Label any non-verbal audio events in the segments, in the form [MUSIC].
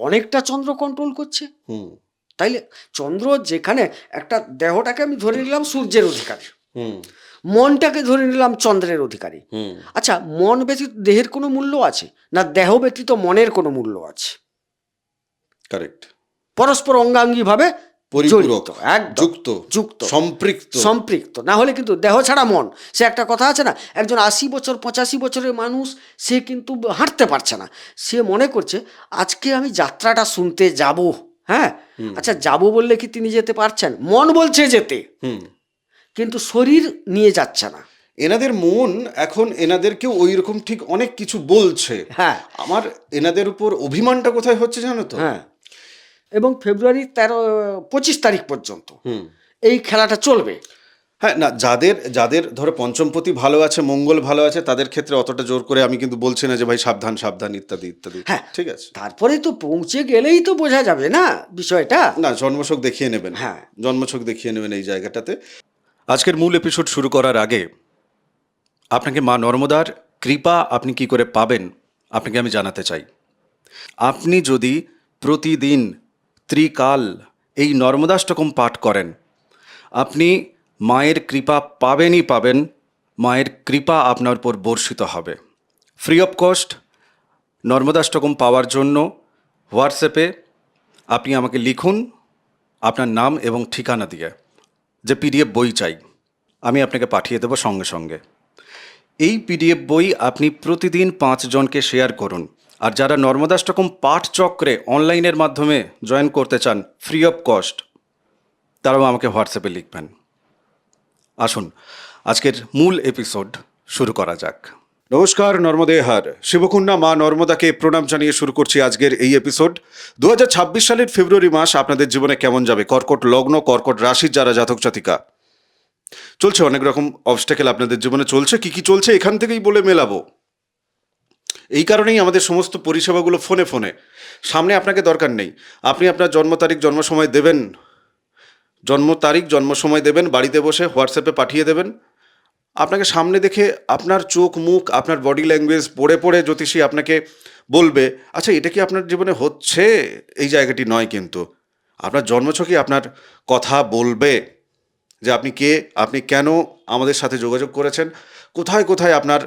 অনেকটা চন্দ্র কন্ট্রোল করছে। হুম। তাইলে চন্দ্র যেখানে একটা দেহটাকে আমি ধরে নিলাম সূর্যের অধিকারী। হুম। মনটাকে ধরে নিলাম চন্দ্রের অধিকারী। হুম। আচ্ছা মন ব্যতীত দেহের কোনো মূল্য আছে? না দেহ ব্যতীত মনের কোনো মূল্য আছে? কারেক্ট পরস্পর অঙ্গাঙ্গিভাবে পরিপূরক যুক্ত যুক্ত সম্পৃক্ত। সম্পৃক্ত। না হলে কিন্তু দেহ ছাড়া মন। সে একটা কথা আছে না একজন আশি বছর পঁচাশি বছরের মানুষ সে কিন্তু হাঁটতে পারছে না। সে মনে করছে আজকে আমি যাত্রাটা শুনতে যাব। হ্যাঁ? আচ্ছা যাব বললে কি তিনি যেতে পারছেন? মন বলছে যেতে। কিন্তু শরীর নিয়ে যাচ্ছে না। এনাদের মন এখন এনাদেরকেও ওই রকম ঠিক অনেক কিছু বলছে। হ্যাঁ। আমার এনাদের উপর অভিমানটা কোথায় হচ্ছে জানো তো? হ্যাঁ। এবং ফেব্রুয়ারি তেরো পঁচিশ তারিখ পর্যন্ত। এই খেলাটা চলবে। হ্যাঁ না যাদের যাদের ধরো পঞ্চমপতি ভালো আছে মঙ্গল ভালো আছে তাদের ক্ষেত্রে অতটা জোর করে আমি কিন্তু বলছি না যে ভাই সাবধান সাবধান ইত্যাদি ইত্যাদি। হ্যাঁ। ঠিক আছে। তারপরে তো পৌঁছে গেলেই তো বোঝা যাবে না বিষয়টা। না জন্মছক দেখিয়ে নেবেন। হ্যাঁ। জন্মছক দেখিয়ে নেবেন এই জায়গাটাতে। আজকের মূল এপিসোড শুরু করার আগে আপনাকে মা নর্মদার কৃপা আপনি কি করে পাবেন আপনাকে আমি জানাতে চাই। আপনি যদি প্রতিদিন ত্রিকাল এই নর্মদাষ্টকম পাঠ করেন। আপনি মায়ের কৃপা পাবেনই পাবেন, মায়ের কৃপা আপনার উপর বর্ষিত হবে। ফ্রি অফ কস্ট নর্মদাষ্টকম পাওয়ার জন্য হোয়াটসঅ্যাপে আপনি আমাকে লিখুন আপনার নাম এবং ঠিকানা দিয়ে, যে পিডিএফ বই চাই, আমি আপনাকে পাঠিয়ে দেবো সঙ্গে সঙ্গে। এই পিডিএফ বই আপনি প্রতিদিন পাঁচজনকে শেয়ার করুন। আর যারা নর্মদাষ্টকম পাঠ চক্রে অনলাইনের মাধ্যমে জয়েন করতে চান ফ্রি অফ কস্ট তারাও আমাকে হোয়াটসঅ্যাপে লিখবেন। আসুন, আজকের মূল এপিসোড শুরু করা যাক। নমস্কার নর্মদেহার শিবকন্যা মা নর্মদাকে প্রণাম জানিয়ে শুরু করছি আজকের এই এপিসোড দু হাজার ছাব্বিশ সালের ফেব্রুয়ারি মাস আপনাদের জীবনে কেমন যাবে? কর্কট লগ্ন, কর্কট রাশির যারা জাতক জাতিকা। চলছে অনেক রকম অবস্টাকেল আপনাদের জীবনে চলছে। কি কি চলছে? এখান থেকেই বলে মেলাবো। এই কারণেই আমাদের সমস্ত পরিষেবাগুলো ফোনে ফোনে। সামনে আপনাকে দরকার নেই। আপনি আপনার জন্ম তারিখ, জন্ম সময় দেবেন। জন্ম তারিখ, জন্ম সময় দেবেন, বাড়িতে বসে হোয়াটসঅ্যাপে পাঠিয়ে দেবেন। আপনাকে সামনে দেখে আপনার চোখ, মুখ, আপনার বডি ল্যাঙ্গুয়েজ পড়ে পড়ে জ্যোতিষী আপনাকে বলবে আচ্ছা এটা কি আপনার জীবনে হচ্ছে? এই জায়গাটি নয় কিন্তু। আপনার জন্মছকে আপনার কথা বলবে যে আপনি কে, আপনি কেন আমাদের সাথে যোগাযোগ করেছেন, কোথায় কোথায় আপনার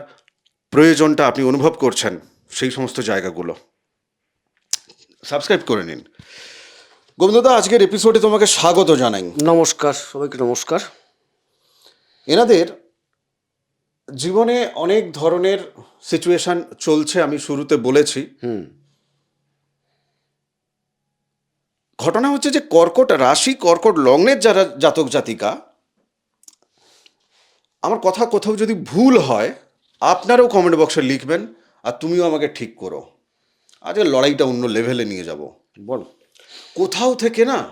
প্রয়োজনটা আপনি অনুভব করছেন সেই সমস্ত জায়গাগুলো। সাবস্ক্রাইব করে নিন। গোবিন্দদা আজকের এপিসোডে তোমাকে স্বাগত জানাই। নমস্কার সবাইকে নমস্কার। এনাদের জীবনে অনেক ধরনের সিচুয়েশন চলছে আমি শুরুতে বলেছি। হুম। ঘটনা হচ্ছে যে কর্কট রাশি কর্কট লগ্নের যারা জাতক জাতিকা আমার কথা কোথাও যদি ভুল হয় আপনারাও কমেন্ট বক্সে লিখবেন আর তুমিও আমাকে ঠিক করো। আজকে লড়াইটা অন্য লেভেলে নিয়ে যাব। বলো। কোথাও থেকে না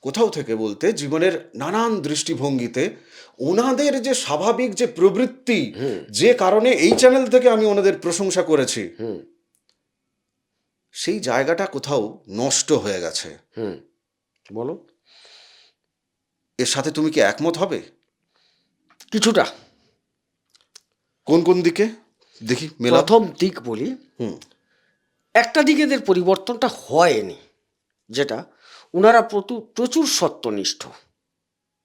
কোথাও থেকে বলতে জীবনের নানান দৃষ্টিভঙ্গিতে ওনাদের যে স্বাভাবিক যে প্রবৃত্তি যে কারণে এই চ্যানেল থেকে আমি ওনাদের প্রশংসা করেছি হুম। সেই জায়গাটা কোথাও নষ্ট হয়ে গেছে। হুম। বলো। এর সাথে তুমি কি একমত হবে? কিছুটা। কোন কোন দিকে? দেখি প্রথম দিক বলি হুম। একটা দিকে এদের পরিবর্তনটা হয়নি যেটা ওনারা প্রচুর সত্যনিষ্ঠ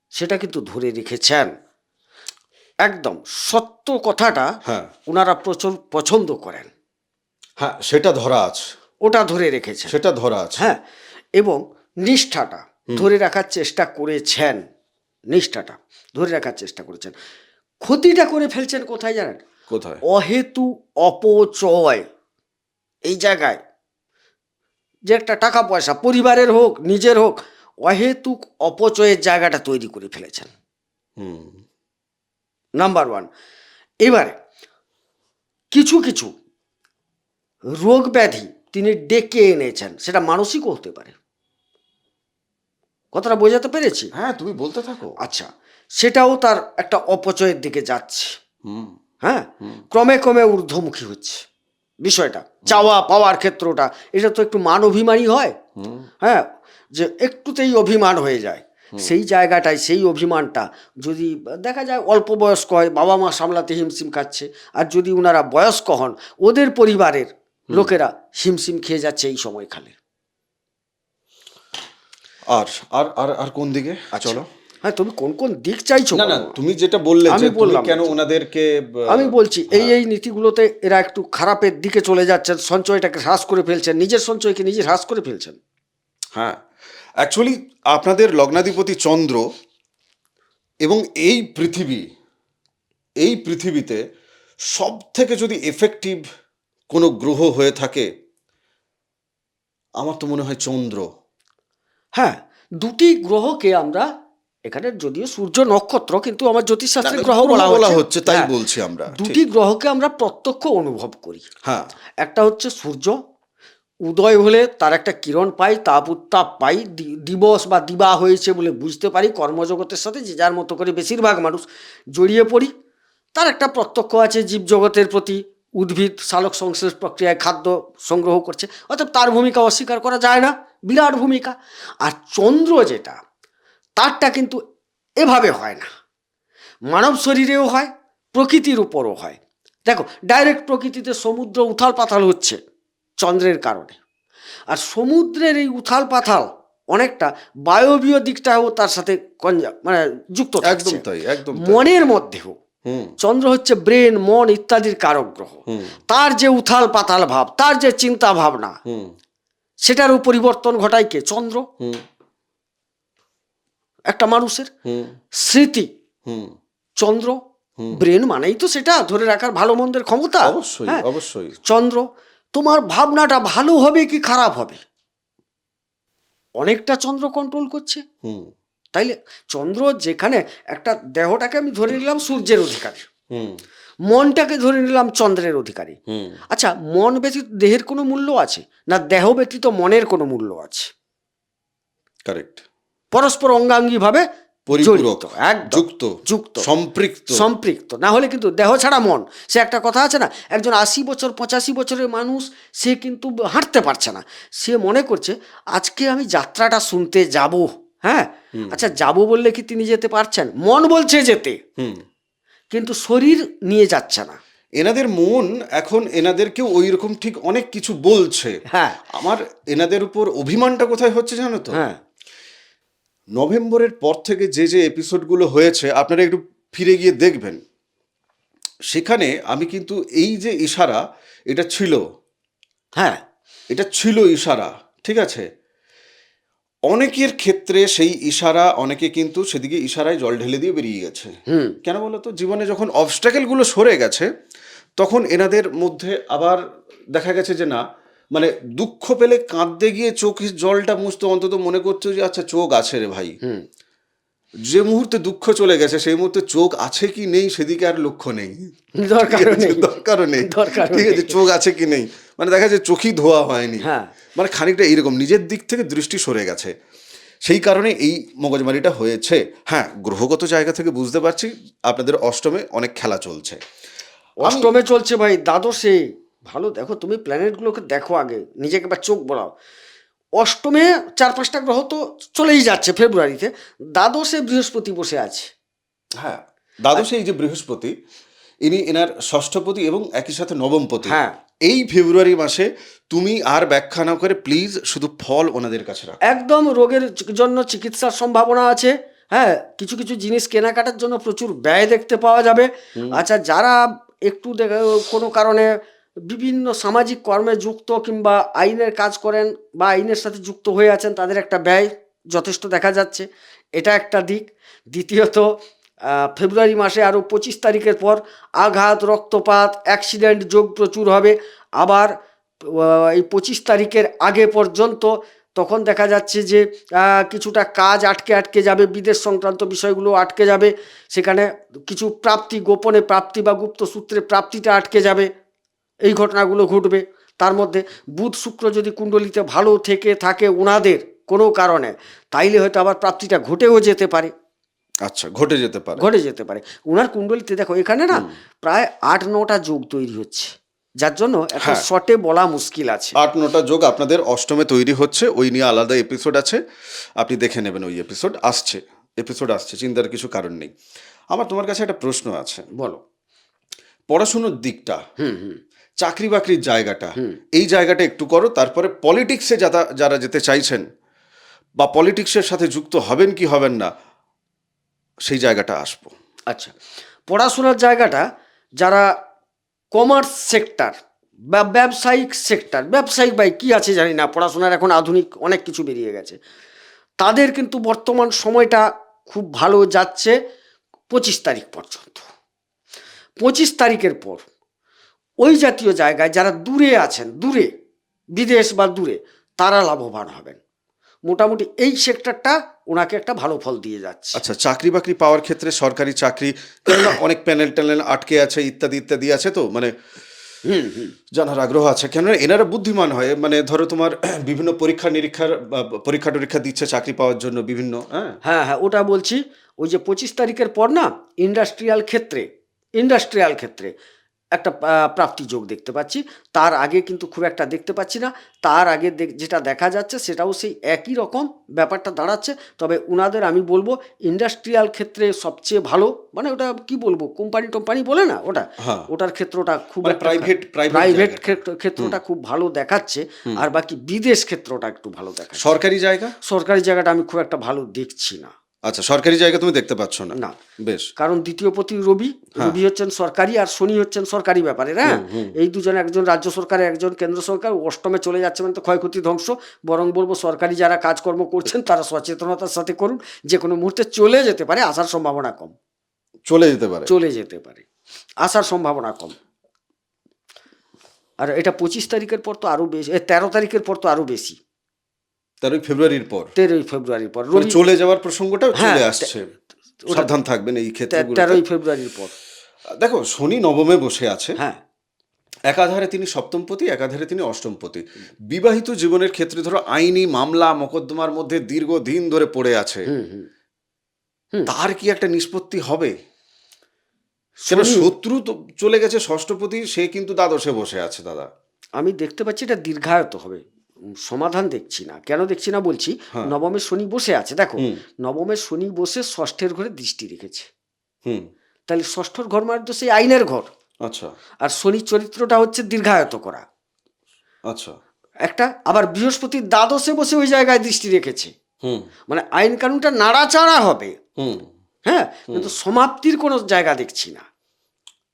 সেটা কিন্তু ধরে রেখেছেন। একদম সত্য কথাটা হ্যাঁ। ওনারা প্রচুর পছন্দ করেন। হ্যাঁ সেটা ধরা আছে। ওটা ধরে রেখেছে সেটা ধরা আছে। হ্যাঁ এবং নিষ্ঠাটা ধরে রাখার চেষ্টা করেছেন। নিষ্ঠাটা ধরে রাখার চেষ্টা করেছেন। ক্ষতিটা করে ফেলছেন কোথায় জানেন? কোথায়? অহেতু অপচয়। এই জায়গায় যে একটা টাকা পয়সা পরিবারের হোক নিজের হোক অহেতুক অপচয়ের জায়গাটা তৈরি করে ফেলেছেন। হুম। নাম্বার ওয়ান এবারে কিছু কিছু রোগ ব্যাধি তিনি ডেকে এনেছেন সেটা মানসিকও হতে পারে। কথাটা বোঝাতে পেরেছি? হ্যাঁ তুমি বলতে থাকো। আচ্ছা সেটাও তার একটা অপচয়ের দিকে যাচ্ছে। হ্যাঁ? ক্রমে ক্রমে ঊর্ধ্বমুখী হচ্ছে বিষয়টা। চাওয়া পাওয়ার ক্ষেত্রটা। এটা তো একটু মান অভিমানী হয়। হ্যাঁ? যে একটুতেই অভিমান হয়ে যায়। সেই জায়গাটায় সেই অভিমানটা যদি দেখা যায় অল্প বয়স্ক হয় বাবা মা সামলাতে হিমশিম খাচ্ছে আর যদি ওনারা বয়স্ক হন ওদের পরিবারের লোকেরা হিমশিম খেয়ে যাচ্ছে এই সময়কালে আর আর আর আর কোন দিকে? চলো। হ্যাঁ তুমি কোন কোন দিক চাইছো না না তুমি যেটা বললে আমি বললাম কেন ওনাদেরকে আমি বলছি এই এই নীতিগুলোতে এরা একটু খারাপের দিকে চলে যাচ্ছেন সঞ্চয়টাকে হ্রাস করে ফেলছেন নিজের সঞ্চয়কে নিজে হ্রাস করে ফেলছেন। হ্যাঁ অ্যাকচুয়ালি আপনাদের লগ্নাধিপতি চন্দ্র এবং এই পৃথিবী এই পৃথিবীতে সব থেকে যদি এফেক্টিভ কোনো গ্রহ হয়ে থাকে আমার তো মনে হয় চন্দ্র। হ্যাঁ দুটি গ্রহকে আমরা এখানে যদিও সূর্য নক্ষত্র কিন্তু আমার জ্যোতিষশাস্ত্রে গ্রহ বলা বলা হচ্ছে। হচ্ছে, তাই হ্যাঁ, বলছি আমরা, দুটি গ্রহকে আমরা প্রত্যক্ষ অনুভব করি। হ্যাঁ। একটা হচ্ছে সূর্য উদয় হলে তার একটা কিরণ পাই তাপ উত্তাপ পাই দিবস বা দিবা হয়েছে বলে বুঝতে পারি কর্মজগতের সাথে যে যার মতো করে বেশিরভাগ মানুষ জড়িয়ে পড়ি তার একটা প্রত্যক্ষ আছে জীবজগতের প্রতি উদ্ভিদ সালোক সংশ্লেষ প্রক্রিয়ায় খাদ্য সংগ্রহ করছে অর্থাৎ তার ভূমিকা অস্বীকার করা যায় না বিরাট ভূমিকা। আর চন্দ্র যেটা তারটা কিন্তু এভাবে হয় না। মানব শরীরেও হয় প্রকৃতির উপরও হয়। দেখো ডাইরেক্ট প্রকৃতিতে সমুদ্র উথাল পাথাল হচ্ছে চন্দ্রের কারণে। আর সমুদ্রের এই উথাল পাথাল অনেকটা বায়বীয় দিকটাও তার সাথে মানে যুক্ত একদম তাই একদম মনের মধ্যেও চন্দ্র হচ্ছে ব্রেন মন ইত্যাদির কারক গ্রহ। তার যে উথাল পাতাল ভাব তার যে চিন্তা ভাবনা সেটারও পরিবর্তন ঘটায় কে? চন্দ্র। একটা মানুষের স্মৃতি। হুম। চন্দ্র ব্রেন মানেই তো সেটা ধরে রাখার ভালো মন্দের ক্ষমতা। অবশ্যই হ্যাঁ, অবশ্যই। চন্দ্র তোমার ভাবনাটা ভালো হবে কি খারাপ হবে? অনেকটা চন্দ্র কন্ট্রোল করছে। তাইলে চন্দ্র যেখানে একটা দেহটাকে আমি ধরে নিলাম সূর্যের অধিকারী। হুম। মনটাকে ধরে নিলাম চন্দ্রের অধিকারী। আচ্ছা মন ব্যতীত দেহের কোনো মূল্য আছে? না দেহ ব্যতীত মনের কোনো মূল্য আছে? কারেক্ট পরস্পর অঙ্গাঙ্গিভাবে পরিপূরক যুক্ত যুক্ত সম্পৃক্ত। সম্পৃক্ত। না হলে কিন্তু দেহ ছাড়া মন। সে একটা কথা আছে না একজন আশি বছর পঁচাশি বছরের মানুষ সে কিন্তু হাঁটতে পারছে না। সে মনে করছে আজকে আমি যাত্রাটা শুনতে যাব। হ্যাঁ? আচ্ছা যাব বললে কি তিনি যেতে পারছেন? মন বলছে যেতে। কিন্তু শরীর নিয়ে যাচ্ছে না। এনাদের মন এখন এনাদেরকেও ওই রকম ঠিক অনেক কিছু বলছে। হ্যাঁ। আমার এনাদের উপর অভিমানটা কোথায় হচ্ছে জানো তো? হ্যাঁ। নভেম্বরের পর থেকে যে যে এপিসোডগুলো হয়েছে আপনারা একটু ফিরে গিয়ে দেখবেন। সেখানে আমি কিন্তু এই যে ইশারা এটা ছিল। হ্যাঁ এটা ছিল ইশারা ঠিক আছে? অনেকের ক্ষেত্রে সেই ইশারা অনেকে কিন্তু সেদিকে ইশারায় জল ঢেলে দিয়ে বেরিয়ে গেছে। হুম। কেন বলো তো? জীবনে যখন অবস্ট্যাকেলগুলো সরে গেছে তখন এনাদের মধ্যে আবার দেখা গেছে যে না মানে দুঃখ পেলে কাঁদতে গিয়ে চোখের জলটা মুছতে অন্তত মনে করছে যে আচ্ছা চোখ আছে রে ভাই। যে মুহূর্তে দুঃখ চলে গেছে সেই মুহূর্তে চোখ আছে কি নেই সেদিকে আর লক্ষ্য নেই। দরকার নেই। দরকারও নেই। দরকারও ঠিক আছে? চোখ আছে কি নেই? মানে দেখা যাচ্ছে চোখই ধোয়া হয়নি। হ্যাঁ। মানে খানিকটা এইরকম নিজের দিক থেকে দৃষ্টি সরে গেছে। সেই কারণে এই মগজমারিটা হয়েছে। হ্যাঁ গ্রহগত জায়গা থেকে বুঝতে পারছি আপনাদের অষ্টমে অনেক খেলা চলছে। অষ্টমে চলছে ভাই দ্বাদশে ভালো দেখো তুমি প্ল্যানেটগুলোকে দেখো আগে নিজেকে বা চোখ বলাও অষ্টমে চার পাঁচটা গ্রহ তো চলেই যাচ্ছে ফেব্রুয়ারিতে দ্বাদশে বৃহস্পতি বসে আছে। হ্যাঁ দ্বাদশে এই যে বৃহস্পতি ইনি এনার ষষ্ঠপতি এবং একই সাথে নবমপতি। হ্যাঁ। এই ফেব্রুয়ারি মাসে তুমি আর ব্যাখ্যা না করে প্লিজ শুধু ফল ওনাদের কাছে রাখো। একদম রোগের জন্য চিকিৎসার সম্ভাবনা আছে হ্যাঁ কিছু কিছু জিনিস কেনাকাটার জন্য প্রচুর ব্যয় দেখতে পাওয়া যাবে। আচ্ছা যারা একটু দেখ- কোনো কারণে বিভিন্ন সামাজিক কর্মে যুক্ত কিংবা আইনের কাজ করেন বা আইনের সাথে যুক্ত হয়ে আছেন, তাদের একটা ব্যয় যথেষ্ট দেখা যাচ্ছে। এটা একটা দিক। দ্বিতীয়ত ফেব্রুয়ারি মাসে আরও পঁচিশ তারিখের পর আঘাত, রক্তপাত, অ্যাক্সিডেন্ট, যোগ প্রচুর হবে। আবার এই পঁচিশ তারিখের আগে পর্যন্ত তখন দেখা যাচ্ছে যে কিছুটা কাজ আটকে আটকে যাবে, বিদেশ সংক্রান্ত বিষয়গুলো আটকে যাবে। সেখানে কিছু প্রাপ্তি, গোপনে প্রাপ্তি বা গুপ্ত সূত্রে প্রাপ্তিটা আটকে যাবে। এই ঘটনাগুলো ঘটবে। তার মধ্যে বুধ শুক্র যদি কুণ্ডলিতে ভালো থেকে থাকে ওনাদের কোনো কারণে তাইলে হয়তো আবার প্রাপ্তিটা ঘটেও যেতে পারে। আচ্ছা ঘটে যেতে পারে। ঘটে যেতে পারে। ওনার কুণ্ডলিতে দেখো এখানে না প্রায় আট নটা যোগ তৈরি হচ্ছে। যার জন্য একটা হ্যাঁ। শর্টে বলা মুশকিল আছে। আট নটা যোগ আপনাদের অষ্টমে তৈরি হচ্ছে ওই নিয়ে আলাদা এপিসোড আছে। আপনি দেখে নেবেন ওই এপিসোড আসছে এপিসোড আসছে চিন্তার কিছু কারণ নেই। আমার তোমার কাছে একটা প্রশ্ন আছে। বলো। পড়াশুনোর দিকটা হুম হুম। চাকরি বাকরির জায়গাটা এই জায়গাটা একটু করো তারপরে পলিটিক্সে যারা যারা যেতে চাইছেন বা পলিটিক্সের সাথে যুক্ত হবেন কি হবেন না সেই জায়গাটা আসব। আচ্ছা পড়াশোনার জায়গাটা যারা কমার্স সেক্টর বা ব্যবসায়িক সেক্টর ব্যবসায়িক বাই কী আছে জানি না পড়াশোনার এখন আধুনিক অনেক কিছু বেরিয়ে গেছে। তাদের কিন্তু বর্তমান সময়টা খুব ভালো যাচ্ছে পঁচিশ তারিখ পর্যন্ত। পঁচিশ তারিখের পর ওই জাতীয় জায়গায় যারা দূরে আছেন দূরে বিদেশ বা দূরে তারা লাভবান হবেন। মোটামুটি এই সেক্টরটা ওনাকে একটা ভালো ফল দিয়ে যাচ্ছে। আচ্ছা চাকরি বাকরি পাওয়ার ক্ষেত্রে সরকারি চাকরি অনেক প্যানেল ট্যানেল আটকে আছে ইত্যাদি ইত্যাদি আছে তো মানে হুম হুম। জানার আগ্রহ আছে। কেন এনারা বুদ্ধিমান হয় মানে ধরো তোমার বিভিন্ন পরীক্ষা নিরীক্ষার পরীক্ষা টরীক্ষা দিচ্ছে চাকরি পাওয়ার জন্য বিভিন্ন হ্যাঁ? হ্যাঁ হ্যাঁ ওটা বলছি ওই যে পঁচিশ তারিখের পর না ইন্ডাস্ট্রিয়াল ক্ষেত্রে ইন্ডাস্ট্রিয়াল ক্ষেত্রে একটা প্রাপ্তি যোগ দেখতে পাচ্ছি। তার আগে কিন্তু খুব একটা দেখতে পাচ্ছি না। তার আগে দেখ- যেটা দেখা যাচ্ছে সেটাও সেই একই রকম ব্যাপারটা দাঁড়াচ্ছে। তবে উনাদের আমি বলব ইন্ডাস্ট্রিয়াল ক্ষেত্রে সবচেয়ে ভালো মানে ওটা কি বলব কোম্পানি টোম্পানি বলে না ওটা? হ্যাঁ। ওটার ক্ষেত্রটা খুব মানে private- private প্রাইভেট। ক্ষেত্রটা খুব ভালো দেখাচ্ছে। আর বাকি বিদেশ ক্ষেত্রটা একটু ভালো দেখাচ্ছে। সরকারি জায়গা? সরকারি জায়গাটা আমি খুব একটা ভালো দেখছি না। আচ্ছা সরকারি জায়গা তুমি দেখতে পাচ্ছ না। না। বেশ। কারণ দ্বিতীয় প্রতি রবি হ্যাঁ। রবি হচ্ছেন সরকারি আর শনি হচ্ছেন সরকারি ব্যাপারে হ্যাঁ? এই দুজন একজন রাজ্য সরকার একজন কেন্দ্র সরকার অষ্টমে চলে যাচ্ছে মানে তো ক্ষয়ক্ষতি ধ্বংস। বরং বলব সরকারি যারা কাজকর্ম করছেন তারা সচেতনতার সাথে করুন যে কোনো মুহূর্তে চলে যেতে পারে আসার সম্ভাবনা কম। চলে যেতে পারে। চলে যেতে পারে। আসার সম্ভাবনা কম। আর এটা পঁচিশ তারিখের পর তো আরও বেশি তেরো তারিখের পর তো আরও বেশি। তেরোই ফেব্রুয়ারির পর। তেরোই ফেব্রুয়ারির পর। চলে যাওয়ার প্রসঙ্গটা চলে হ্যাঁ, আসছে। সাবধান থাকবেন এই ক্ষেত্রে তেরোই ফেব্রুয়ারির পর। দেখো শনি নবমে বসে আছে। হ্যাঁ। একাধারে তিনি সপ্তমপতি একাধারে তিনি অষ্টমপতি। বিবাহিত জীবনের ক্ষেত্রে ধরো আইনি মামলা মোকদ্দমার মধ্যে দীর্ঘদিন ধরে পড়ে আছে। তার কি একটা নিষ্পত্তি হবে? শনি- শত্রু তো চলে গেছে ষষ্ঠপতি সে কিন্তু দ্বাদশে বসে আছে দাদা। আমি দেখতে পাচ্ছি এটা দীর্ঘায়ত হবে। সমাধান দেখছি না। কেন দেখছি না বলছি হ্যাঁ। নবমের শনি বসে আছে দেখো। নবমের শনি বসে ষষ্ঠের ঘরে দৃষ্টি রেখেছে। হুম। তাহলে ষষ্ঠর ঘর মানে তো সেই আইনের ঘর। আচ্ছা। আর শনির চরিত্রটা হচ্ছে দীর্ঘায়ত করা। আচ্ছা। একটা আবার বৃহস্পতির দ্বাদশে বসে ওই জায়গায় দৃষ্টি রেখেছে। হুম। মানে আইন কানুনটা নাড়াচাড়া হবে। হুম। হ্যাঁ? কিন্তু সমাপ্তির কোনো জায়গা দেখছি না।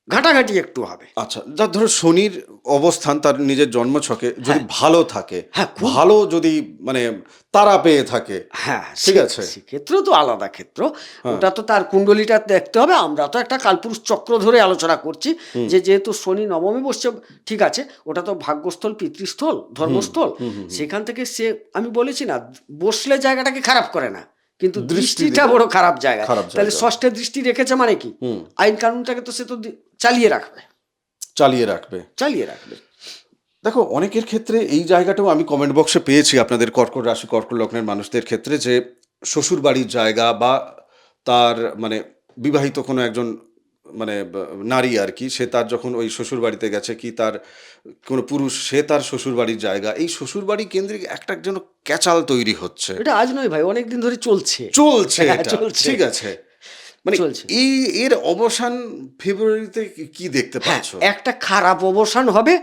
ঘাটাঘাটি একটু হবে। আচ্ছা যা ধরো শনির অবস্থান তার নিজের জন্মছকে যদি ভালো থাকে হ্যাঁ, ভালো যদি মানে তারা পেয়ে থাকে হ্যাঁ ঠিক আছে। হ্যাঁ। সেক্ষেত্রে তো আলাদা ক্ষেত্র। ওটা তো তার কুণ্ডলিটা দেখতে হবে। আমরা তো একটা কালপুরুষ চক্র ধরে আলোচনা করছি যে যেহেতু শনি নবমে বসছে ঠিক আছে ওটা তো ভাগ্যস্থল পিতৃস্থল ধর্মস্থল। সেখান থেকে সে আমি বলেছি না বসলে জায়গাটাকে খারাপ করে না। কিন্তু দৃষ্টিটা বড় খারাপ জায়গা। তাহলে। ষষ্ঠে দৃষ্টি রেখেছে মানে কি। আইন কানুনটাকে তো সে তো চালিয়ে রাখবে। চালিয়ে রাখবে। চালিয়ে রাখবে। দেখো অনেকের ক্ষেত্রে এই জায়গাটাও আমি কমেন্ট বক্সে পেয়েছি আপনাদের কর্কট রাশি কর্কট লগ্নের মানুষদের ক্ষেত্রে যে শ্বশুর বাড়ির জায়গা বা তার মানে বিবাহিত কোনো একজন মানে নারী আর কি সে তার যখন ওই শ্বশুর বাড়িতে গেছে কি তার কোনো পুরুষ সে তার শ্বশুর বাড়ির জায়গা। এই শ্বশুর বাড়ি কেন্দ্রিক একটা যেন ক্যাচাল তৈরি হচ্ছে। এটা আজ নয় ভাই অনেকদিন ধরে চলছে। চলছে। [LAUGHS] ঠিক আছে। মানে এই এর অবসান ফেব্রুয়ারিতে কি- দেখতে হ্যাঁ পাচ্ছ? একটা খারাপ অবসান হবে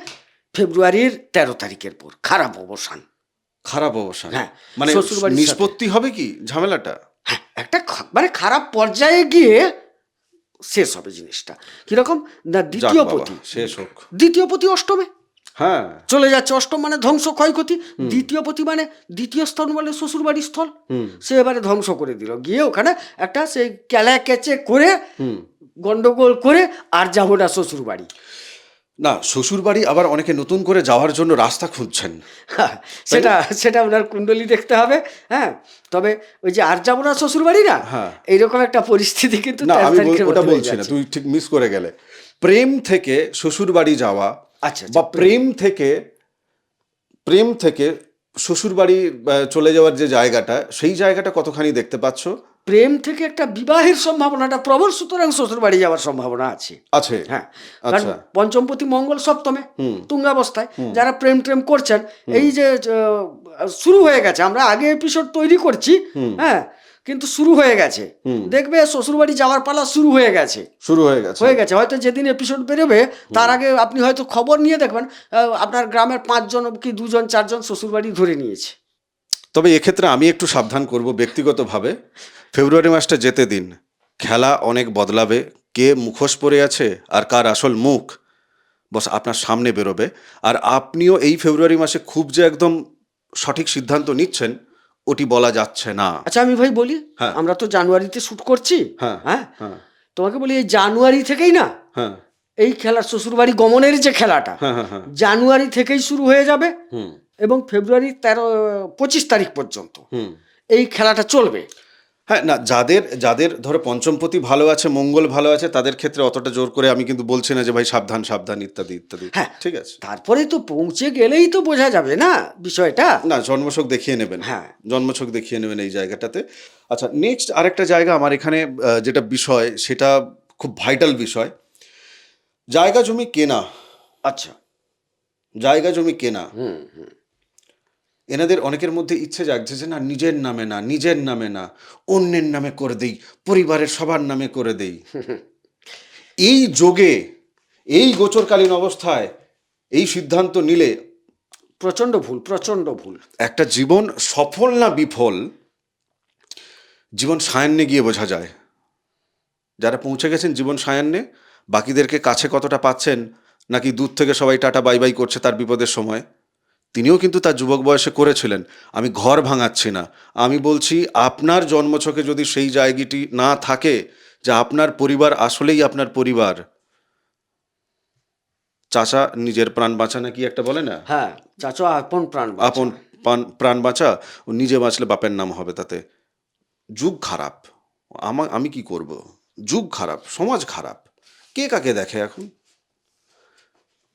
ফেব্রুয়ারির তেরো তারিখের পর খারাপ অবসান। খারাপ অবসান? হ্যাঁ, মানে নিষ্পত্তি হবে কি ঝামেলাটা? হ্যাঁ একটা মানে খারাপ পর্যায়ে গিয়ে শেষ হবে জিনিসটা। কীরকম? না দ্বিতীয় পতি। শেষ হোক। দ্বিতীয় পতি অষ্টমে? হ্যাঁ। চলে যাচ্ছে অষ্টম মানে ধ্বংস ক্ষয়ক্ষতি। দ্বিতীয় পতি মানে দ্বিতীয় স্থল বলে শ্বশুর বাড়ির স্থল সে এবারে ধ্বংস করে দিল। গিয়ে ওখানে একটা সেই ক্যালা ক্যাচে করে গন্ডগোল করে আর যাব না শ্বশুর বাড়ি না শ্বশুর বাড়ি আবার অনেকে নতুন করে যাওয়ার জন্য রাস্তা খুঁজছেন সেটা সেটা ওনার কুণ্ডলী দেখতে হবে হ্যাঁ তবে ওই যে আর যাব না শ্বশুর বাড়ি না হ্যাঁ। এইরকম একটা পরিস্থিতি কিন্তু না আমি ওটা বলছি না। তুই ঠিক মিস করে গেলে প্রেম থেকে শ্বশুর বাড়ি যাওয়া আচ্ছা, আচ্ছা, বা প্রেম থেকে প্রেম থেকে শ্বশুর বাড়ি চলে যাওয়ার যে জায়গাটা সেই জায়গাটা কতখানি দেখতে পাচ্ছ প্রেম থেকে একটা বিবাহের সম্ভাবনাটা প্রবল সুতরাং শ্বশুর বাড়ি যাওয়ার সম্ভাবনা আছে। আছে। হ্যাঁ। কারণ আচ্ছা পঞ্চমপতি মঙ্গল সপ্তমে তুঙ্গাবস্থায় যারা প্রেম প্রেম করছেন এই যে শুরু হয়ে গেছে। আমরা আগে এপিসোড তৈরি করছি হ্যাঁ কিন্তু শুরু হয়ে গেছে। দেখবে শ্বশুরবাড়ি যাওয়ার পালা শুরু হয়ে গেছে। শুরু হয়ে গেছে। হয়ে গেছে। হয়তো যেদিন এপিসোড বেরোবে তার আগে আপনি হয়তো খবর নিয়ে দেখবেন আপনার গ্রামের পাঁচজন কি দুজন চারজন শ্বশুরবাড়ি ধরে নিয়েছে। তবে এক্ষেত্রে আমি একটু সাবধান করব ব্যক্তিগতভাবে। ফেব্রুয়ারি মাসটা যেতে দিন। খেলা অনেক বদলাবে। কে মুখোশ পরে আছে আর কার আসল মুখ? বস আপনার সামনে বেরোবে। আর আপনিও এই ফেব্রুয়ারি মাসে খুব যে একদম সঠিক সিদ্ধান্ত নিচ্ছেন ওটি বলা যাচ্ছে না। আচ্ছা আমি ভাই বলি হ্যাঁ। আমরা তো জানুয়ারিতে শুট করছি হ্যাঁ, হ্যাঁ? হ্যাঁ। তোমাকে বলি এই জানুয়ারি থেকেই না হ্যাঁ। এই খেলা শ্বশুরবাড়ি গমনের যে খেলাটা হ্যাঁ। জানুয়ারি থেকেই শুরু হয়ে যাবে হুম। এবং ফেব্রুয়ারি তেরো পঁচিশ তারিখ পর্যন্ত হুম। এই খেলাটা চলবে। হ্যাঁ না যাদের যাদের ধরো পঞ্চমপতি ভালো আছে মঙ্গল ভালো আছে তাদের ক্ষেত্রে অতটা জোর করে আমি কিন্তু বলছি না যে ভাই সাবধান সাবধান ইত্যাদি ইত্যাদি। হ্যাঁ। ঠিক আছে। তারপরে তো পৌঁছে গেলেই তো বোঝা যাবে না বিষয়টা। না জন্মছক দেখিয়ে নেবেন। হ্যাঁ। জন্মছক দেখিয়ে নেবেন এই জায়গাটাতে। আচ্ছা নেক্সট আরেকটা জায়গা আমার এখানে যেটা বিষয় সেটা খুব ভাইটাল বিষয়। জায়গা জমি কেনা। আচ্ছা। জায়গা জমি কেনা। হুম হুম। এনাদের অনেকের মধ্যে ইচ্ছে জাগছে যে না নিজের নামে না নিজের নামে না অন্যের নামে করে দেই পরিবারের সবার নামে করে দেই। [LAUGHS] এই যোগে এই গোচরকালীন অবস্থায় এই সিদ্ধান্ত নিলে প্রচণ্ড ভুল প্রচণ্ড ভুল। একটা জীবন সফল না বিফল জীবন সায়ান্নে গিয়ে বোঝা যায়। যারা পৌঁছে গেছেন জীবন সায়ান্নে বাকিদেরকে কাছে কতটা পাচ্ছেন নাকি দূর থেকে সবাই টাটা বাই বাই করছে তার বিপদের সময়? তিনিও কিন্তু তার যুবক বয়সে করেছিলেন। আমি ঘর ভাঙাচ্ছি না। আমি বলছি আপনার জন্মছকে যদি সেই জায়গাটি না থাকে যে আপনার পরিবার আসলেই আপনার পরিবার। চাচা নিজের প্রাণ বাঁচা নাকি একটা বলে না? হ্যাঁ চাচা আপন প্রাণ আপন প্রাণ- প্রাণ বাঁচা ও নিজে বাঁচলে বাপের নাম হবে তাতে। যুগ খারাপ। আমা আমি কি করব? যুগ খারাপ সমাজ খারাপ। কে কাকে দেখে এখন?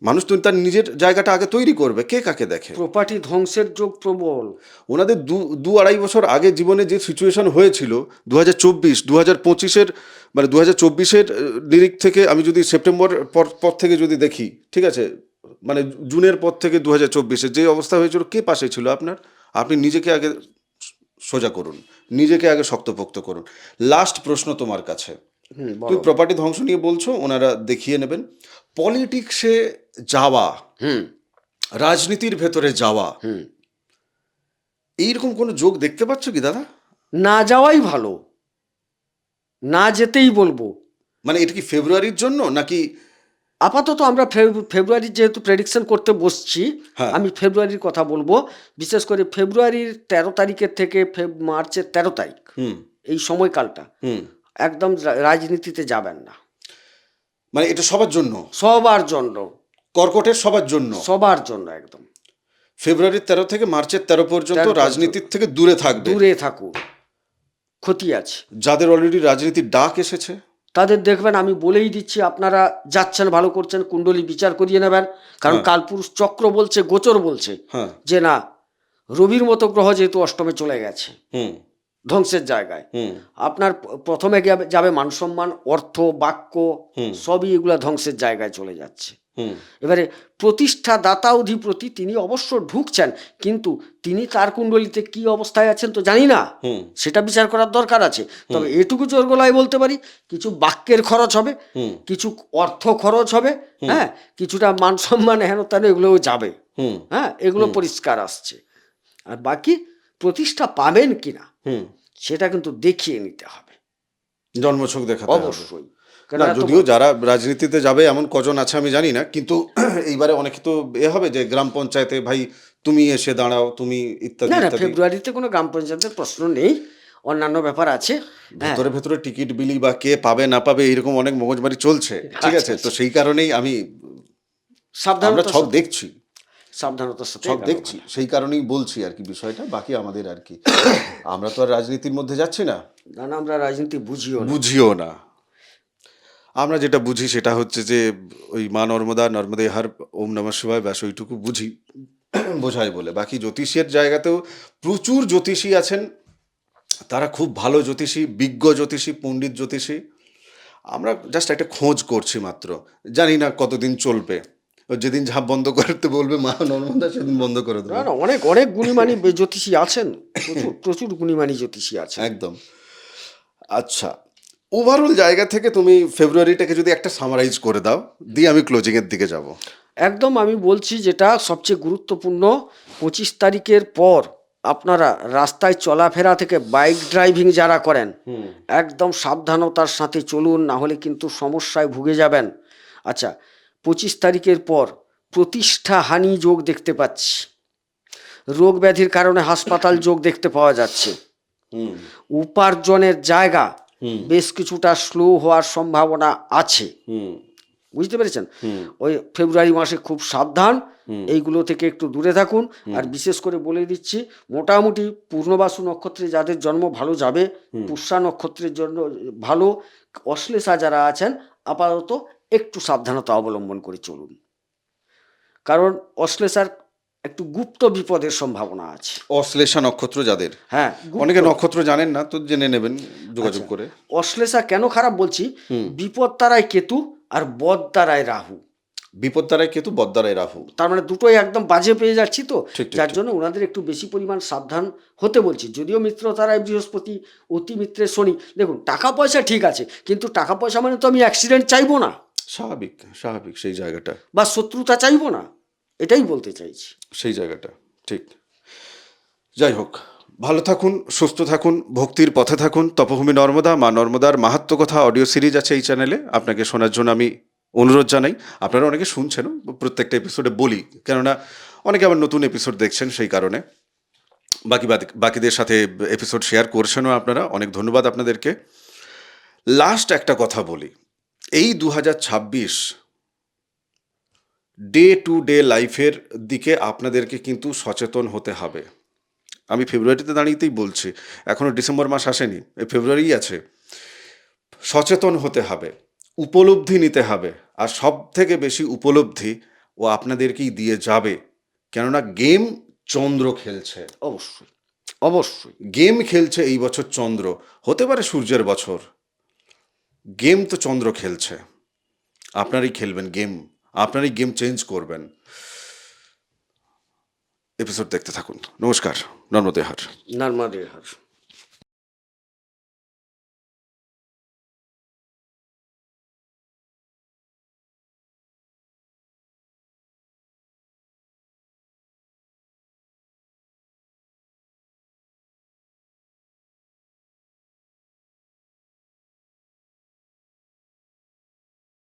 মানুষ তো তার নিজের জায়গাটা আগে তৈরি করবে কে কাকে দেখে? প্রপার্টি ধ্বংসের যোগ প্রবল। ওনাদের দু দু আড়াই বছর আগে জীবনে যে সিচুয়েশন হয়েছিল দু হাজার চব্বিশ দু হাজার পঁচিশের মানে দু হাজার চব্বিশের নিরিখ থেকে আমি যদি সেপ্টেম্বর পর পর থেকে যদি দেখি ঠিক আছে? মানে জুনের পর থেকে দু হাজার চব্বিশে যে অবস্থা হয়েছিল কে পাশে ছিল আপনার? আপনি নিজেকে আগে সোজা করুন নিজেকে আগে শক্তপোক্ত করুন। লাস্ট প্রশ্ন তোমার কাছে। তুই প্রপার্টি ধ্বংস নিয়ে বলছো ওনারা দেখিয়ে নেবেন। পলিটিক্সে যাওয়া হুম। রাজনীতির ভেতরে যাওয়া হুম। এইরকম কোনো যোগ দেখতে পাচ্ছ কি দাদা? না যাওয়াই ভালো। না যেতেই বলব। মানে এটা কি ফেব্রুয়ারির জন্য নাকি? আপাতত আমরা ফেব- ফেব্রুয়ারি যেহেতু প্রেডিকশন করতে বসছি হ্যাঁ। আমি ফেব্রুয়ারির কথা বলব। বিশেষ করে ফেব্রুয়ারির তেরো তারিখের থেকে মার্চের তেরো তারিখ হুম। এই সময়কালটা হুম। একদম রাজনীতিতে যাবেন না। মানে এটা সবার জন্য? সবার জন্য। কর্কটের সবার জন্য? সবার জন্য একদম। ফেব্রুয়ারির তেরো থেকে মার্চের তেরো পর্যন্ত রাজনীতির থেকে দূরে থাকবে। দূরে থাকুক। ক্ষতি আছে। যাদের অলরেডি রাজনীতির ডাক এসেছে? তাদের দেখবেন আমি বলেই দিচ্ছি আপনারা যাচ্ছেন ভালো করছেন কুণ্ডলী বিচার করিয়ে নেবেন। কারণ কালপুরুষ চক্র বলছে গোচর বলছে হ্যাঁ। যে না রবির মতো গ্রহ যেহেতু অষ্টমে চলে গেছে। হুম। ধ্বংসের জায়গায়। আপনার প্রথমে যাবে- যাবে মানসম্মান অর্থ বাক্য সবই এগুলা ধ্বংসের জায়গায় চলে যাচ্ছে। এবারে প্রতিষ্ঠা দাতা অধিপতি তিনি অবশ্য ঢুকছেন কিন্তু তিনি তার কুণ্ডলিতে কি অবস্থায় আছেন তো জানি না। সেটা বিচার করার দরকার আছে। তবে এটুকু জোর গলায় বলতে পারি কিছু বাক্যের খরচ হবে কিছু অর্থ খরচ হবে হ্যাঁ কিছুটা মান সম্মান হেন তেন এগুলোও যাবে। হ্যাঁ এগুলো পরিষ্কার আসছে। আর বাকি প্রতিষ্ঠা পাবেন কিনা? হুম। সেটা কিন্তু দেখিয়ে নিতে হবে। জন্মছক হবে। অবশ্যই। না যদিও যারা রাজনীতিতে যাবে এমন কজন আছে আমি জানি না কিন্তু [CLEARS THROAT] এইবারে অনেকে তো এ হবে যে গ্রাম পঞ্চায়েতে ভাই তুমি এসে দাঁড়াও তুমি ইত্যাদি না ফেব্রুয়ারিতে কোনো গ্রাম পঞ্চায়েতের প্রশ্ন নেই। অন্যান্য ব্যাপার আছে। হ্যাঁ। ভেতরে ভেতরে টিকিট বিলি বা কে পাবে না পাবে এইরকম অনেক মগজমারি চলছে। ঠিক আছে? তো সেই কারণেই আমি আমরা সাবধানতার ছক দেখছি। সাবধানতার সাথে এগোনো দেখছি সেই কারণেই বলছি আর কি বিষয়টা বাকি আমাদের আর কি। আমরা তো আর রাজনীতির মধ্যে যাচ্ছি না? না না আমরা রাজনীতি বুঝিও বুঝিও না। আমরা যেটা বুঝি সেটা হচ্ছে যে ওই মা নর্মদা নর্মদে হার ওম নমঃ শিবায় ব্যাস ওইটুকু বুঝি। বোঝায় বলে। বাকি জ্যোতিষের জায়গাতেও প্রচুর জ্যোতিষী আছেন। তারা খুব ভালো জ্যোতিষী বিজ্ঞ জ্যোতিষী পণ্ডিত জ্যোতিষী। আমরা জাস্ট একটা খোঁজ করছি মাত্র। জানি না কতদিন চলবে। যেদিন ঝাঁপ বন্ধ করতে বলবে মা নর্মদা সেদিন বন্ধ করে দেবে। না অনেক অনেক গুণীমানী জ্যোতিষী আছেন। প্রচুর প্রচুর গুণীমানী জ্যোতিষী আছেন। একদম। আচ্ছা ওভারঅল জায়গা থেকে তুমি ফেব্রুয়ারিটাকে যদি একটা সামারাইজ করে দাও দিয়ে আমি ক্লোজিংয়ের দিকে যাব। একদম আমি বলছি যেটা সবচেয়ে গুরুত্বপূর্ণ পঁচিশ তারিখের পর আপনারা রাস্তায় চলাফেরা থেকে বাইক ড্রাইভিং যারা করেন একদম সাবধানতার সাথে চলুন না হলে কিন্তু সমস্যায় ভুগে যাবেন। আচ্ছা পঁচিশ তারিখের পর প্রতিষ্ঠা হানি যোগ দেখতে পাচ্ছি। রোগ ব্যাধির কারণে হাসপাতাল যোগ দেখতে পাওয়া যাচ্ছে। উপার্জনের জায়গা বেশ কিছুটা স্লো হওয়ার সম্ভাবনা আছে। বুঝতে পেরেছেন? ওই ফেব্রুয়ারি মাসে খুব সাবধান। এইগুলো থেকে একটু দূরে থাকুন। আর বিশেষ করে বলে দিচ্ছি মোটামুটি পূর্ণবাসু নক্ষত্রে যাদের জন্ম ভালো যাবে পুষ্যা নক্ষত্রের জন্য ভালো। অশ্লেষা যারা আছেন আপাতত একটু সাবধানতা অবলম্বন করে চলুন। কারণ অশ্লেষার একটু গুপ্ত বিপদের সম্ভাবনা আছে। অশ্লেষা নক্ষত্র যাদের? হ্যাঁ অনেকে নক্ষত্র জানেন না তো জেনে নেবেন যোগাযোগ আচ্ছা। করে। অশ্লেষা কেন খারাপ বলছি? বিপদ তারায় কেতু আর বদ তারায় রাহু। বিপদ দ্বারায় কেতু বদ্দারায় রাহু। তার মানে দুটোই একদম বাজে পেয়ে যাচ্ছি তো। যার জন্য ওনাদের একটু বেশি পরিমাণ সাবধান হতে বলছি। যদিও মিত্র তারায় বৃহস্পতি অতি মিত্রের শনি। দেখুন টাকা পয়সা ঠিক আছে কিন্তু টাকা পয়সা মানে তো আমি অ্যাক্সিডেন্ট চাইব না। স্বাভাবিক স্বাভাবিক সেই জায়গাটা। বা শত্রুতা চাইব না। এটাই বলতে চাইছি। সেই জায়গাটা ঠিক। যাই হোক ভালো থাকুন সুস্থ থাকুন ভক্তির পথে থাকুন। তপভূমি নর্মদা মা নর্মদার মাহাত্ম কথা অডিও সিরিজ আছে এই চ্যানেলে আপনাকে শোনার জন্য আমি অনুরোধ জানাই, আপনারা অনেকে শুনছেন প্রত্যেকটা এপিসোডে বলি, কেননা অনেকে আবার নতুন এপিসোড দেখছেন সেই কারণে। বাকি বাকি- বাকিদের সাথে এপিসোড শেয়ার করছেনও আপনারা, অনেক ধন্যবাদ আপনাদেরকে। লাস্ট একটা কথা বলি, এই দু হাজার ছাব্বিশ ডে টু ডে লাইফের দিকে আপনাদেরকে কিন্তু সচেতন হতে হবে। আমি ফেব্রুয়ারিতে দাঁড়িয়েতেই বলছি এখনও ডিসেম্বর মাস আসেনি, এই ফেব্রুয়ারিই আছে। সচেতন হতে হবে, উপলব্ধি নিতে হবে আর সব থেকে বেশি উপলব্ধি ও আপনাদেরকেই দিয়ে যাবে। কেননা গেম চন্দ্র খেলছে। অবশ্যই অবশ্যই। গেম খেলছে এই বছর চন্দ্র। হতে পারে সূর্যের বছর। গেম তো চন্দ্র খেলছে। আপনারই খেলবেন গেম। আপনারই গেম চেঞ্জ করবেন। এপিসোড দেখতে থাকুন। নমস্কার নর্মদেহার নর্মাদের হার